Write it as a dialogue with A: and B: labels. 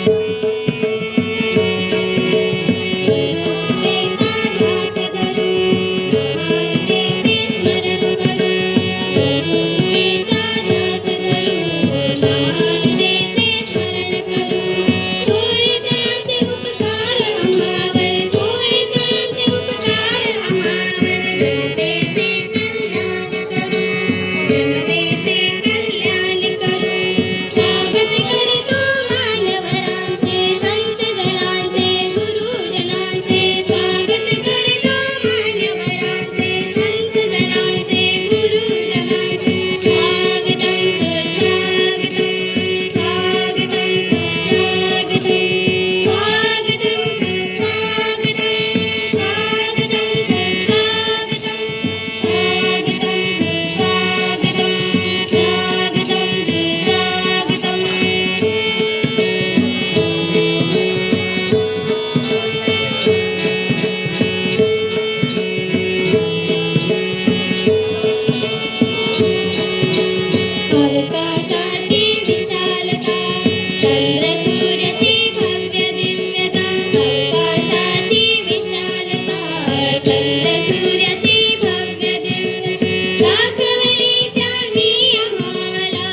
A: Thank you. दाखवली त्यांनी आम्हाला